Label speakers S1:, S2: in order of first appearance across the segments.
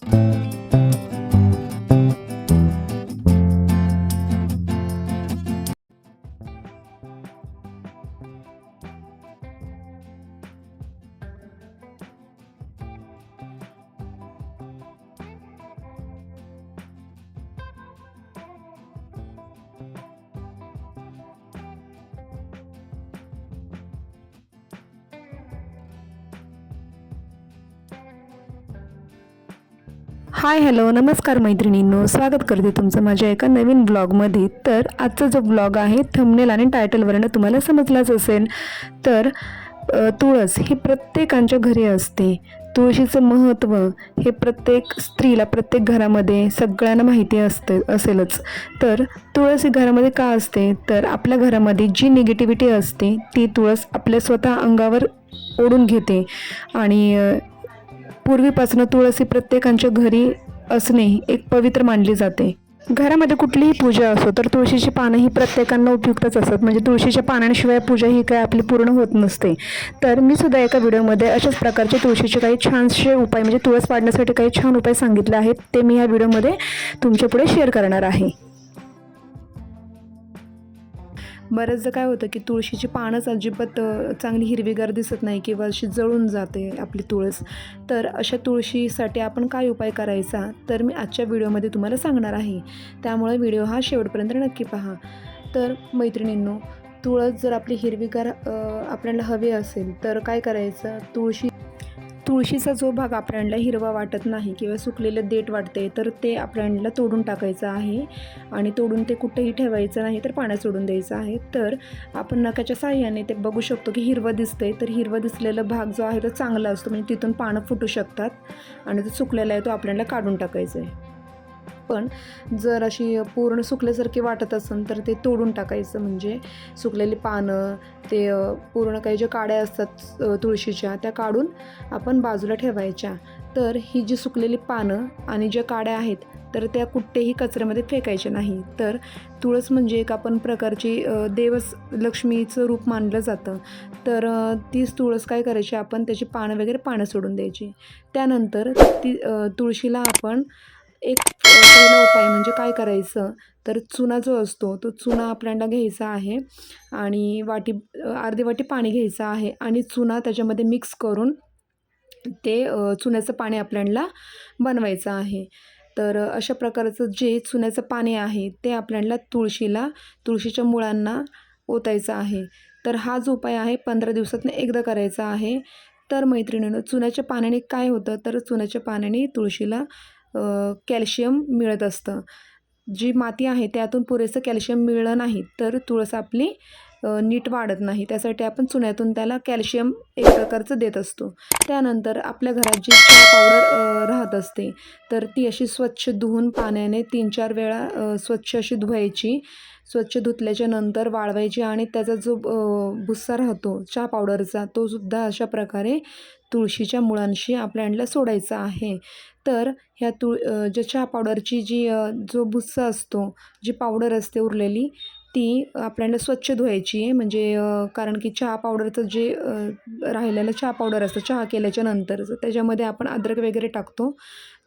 S1: Thank you. Hi hello नमस्कार मैत्रिणींनो. स्वागत करते तुमचं माझ्या एका नवीन ब्लॉगमध्ये. तर आजचा जो ब्लॉग आहे थंबनेल आणि टायटलवरनं तुम्हाला समजलाच असेल. तर तुळस ही प्रत्येकांच्या घरी असते. तुळशीचं महत्त्व हे प्रत्येक स्त्रीला प्रत्येक घरामध्ये सगळ्यांना माहिती असते असेलच. तर तुळस ही घरामध्ये का असते? तर आपल्या घरामध्ये जी निगेटिव्हिटी असते ती तुळस आपल्या स्वतः अंगावर ओढून घेते. आणि पूर्वीपासून तुळस ही घरी असणे एक पवित्र मानली जाते. घरामध्ये कुठलीही पूजा असो तर तुळशीची पानं ही प्रत्येकांना उपयुक्तच असतात. म्हणजे तुळशीच्या पानांशिवाय पूजा ही काय आपली पूर्ण होत नसते. तर मी सुद्धा एका व्हिडिओमध्ये अशाच प्रकारचे तुळशीचे काही छानसे उपाय म्हणजे तुळस पाडण्यासाठी काही छान उपाय सांगितले आहेत ते मी या व्हिडिओमध्ये तुमच्यापुढे शेअर करणार आहे. बऱ्याचदा काय होतं की तुळशीची पानंच अजिबात चांगली हिरवीगार दिसत नाही किंवा अशी जळून जाते आपली तुळस. तर अशा तुळशीसाठी आपण काय उपाय करायचा? तर मी आजच्या व्हिडिओमध्ये तुम्हाला सांगणार आहे. त्यामुळे व्हिडिओ हा शेवटपर्यंत नक्की पहा. तर मैत्रिणींनो तुळस जर आपली हिरवीगार आपल्याला हवी असेल तर काय करायचं? तुळशी तुळशीचा जो भाग आपल्याला हिरवा वाटत नाही किंवा सुकलेलं देठ वाटते तर ते आपल्याला तोडून टाकायचं आहे. आणि तोडून ते कुठेही ठेवायचं नाही तर पाण्यात सोडून द्यायचं आहे. तर आपण नकाच्या साह्याने ते बघू शकतो की हिरवं दिसतंय. तर हिरवं दिसलेला भाग जो आहे तो चांगला असतो म्हणजे तिथून पानं फुटू शकतात. आणि जो सुकलेला आहे तो आपल्याला काढून टाकायचा आहे. पण जर अशी पूर्ण सुकल्यासारखी वाटत असेल तर ते तोडून टाकायचं. म्हणजे सुकलेली पानं ते पूर्ण काही ज्या काड्या असतात तुळशीच्या त्या काढून आपण बाजूला ठेवायच्या. तर ही जी सुकलेली पानं आणि ज्या काड्या आहेत तर त्या कुठेही कचऱ्यामध्ये फेकायच्या नाही. तर तुळस म्हणजे एक आपण प्रकारची देवस लक्ष्मीचं रूप मानलं जातं. तर तीच तुळस काय करायची? आपण त्याची पानं वगैरे पानं सोडून द्यायची. त्यानंतर ती तुळशीला आपण एक पहिला उपाय म्हणजे काय करायचं? तर चुना जो असतो तो चुना आपल्याला घ्यायचा आहे आणि वाटी अर्धी वाटी पाणी घ्यायचं आहे आणि चुना त्याच्यामध्ये मिक्स करून ते चुन्याचं पाणी आपल्याला बनवायचं आहे. तर अशा प्रकारचं जे चुन्याचं पाणी आहे ते आपल्याला तुळशीला तुळशीच्या मुळांना ओतायचं आहे. तर हा जो उपाय आहे पंधरा दिवसातनं एकदा करायचा आहे. तर मैत्रिणीनं चुन्याच्या पाण्याने काय होतं? तर चुन्याच्या पाण्याने तुळशीला कॅल्शियम मिळत असतं. जी माती आहे त्यातून पुरेसं कॅल्शियम मिळलं नाही तर तुळस आपली नीट वाढत नाही. त्यासाठी आपण चुन्यातून त्याला कॅल्शियम एक प्रकारचं देत असतो. त्यानंतर आपल्या घरात जी चहा पावडर राहत असते तर ती अशी स्वच्छ धुवून पाण्याने तीन चार वेळा स्वच्छ अशी धुवायची. स्वच्छ धुतल्याच्या नंतर वाळवायची आणि त्याचा जो भुस्सा राहतो चहा पावडरचा तो सुद्धा अशा प्रकारे तुळशीच्या मुळांशी आपल्याला सोडायचा आहे. तर ह्या तुळ ज्या चहा पावडरची जी जो भुस्सा असतो जी पावडर असते उरलेली ती आपल्याला स्वच्छ धुवायची आहे. म्हणजे कारण की चहा पावडरचं जे राहिलेलं चहा पावडर असतं चहा केल्याच्या नंतरचं त्याच्यामध्ये आपण अद्रक वगैरे टाकतो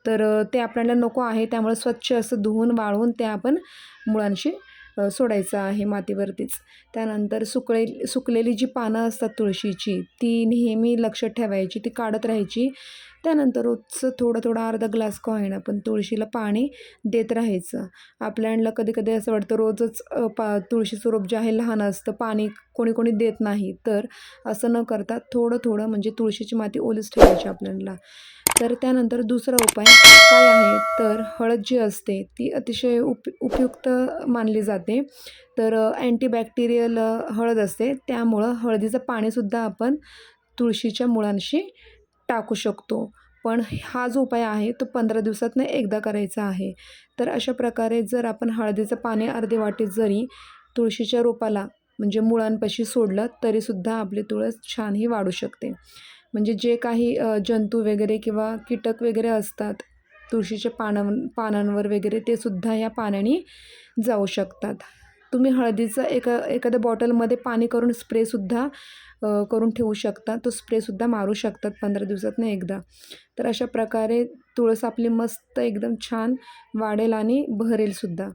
S1: तर ते आपल्याला नको आहे. त्यामुळे स्वच्छ असं धुवून वाळवून ते आपण मुळांशी सोडायचं आहे मातीवरतीच. त्यानंतर सुकळे सुकलेली जी पानं असतात तुळशीची ती नेहमी लक्षात ठेवायची ती काढत राहायची. त्यानंतर रोजचं थोडं थोडं अर्धा ग्लास का होईना पण तुळशीला पाणी देत राहायचं. आपल्याला कधी कधी असं वाटतं रोजच पा तुळशीचं रोप जे आहे लहान असतं पाणी कोणी कोणी देत नाही. तर असं न करता थोडं थोडं म्हणजे तुळशीची माती ओलीच ठेवायची आपल्याला. तर त्यानंतर दुसरा उपाय काय आहे? तर हळद जी असते ती अतिशय उप उपयुक्त मानली जाते. तर अँटीबॅक्टेरियल हळद असते त्यामुळं हळदीचं पाणीसुद्धा आपण तुळशीच्या मुळांशी टाकू शकतो. पण हा जो उपाय आहे तो पंधरा दिवसातनं एकदा करायचा आहे. तर अशा प्रकारे जर आपण हळदीचं पाणी अर्धे वाटीत जरी तुळशीच्या रोपाला म्हणजे मुळांपाशी सोडलं तरीसुद्धा आपली तुळस छानही वाढू शकते. म्हणजे जे काही जंतू वगैरे किंवा कीटक वगैरे असतात तुळशीच्या पानां पानांवर वगैरे ते सुद्धा या पाण्याने जाऊ शकतात. तुम्ही हळदीचं एका एखाद्या बॉटलमध्ये पाणी करून स्प्रेसुद्धा करून ठेवू शकता. तो स्प्रेसुद्धा मारू शकतात पंधरा दिवसातनं एकदा. तर अशा प्रकारे तुळस आपली मस्त एकदम छान वाढेल आणि बहरेलसुद्धा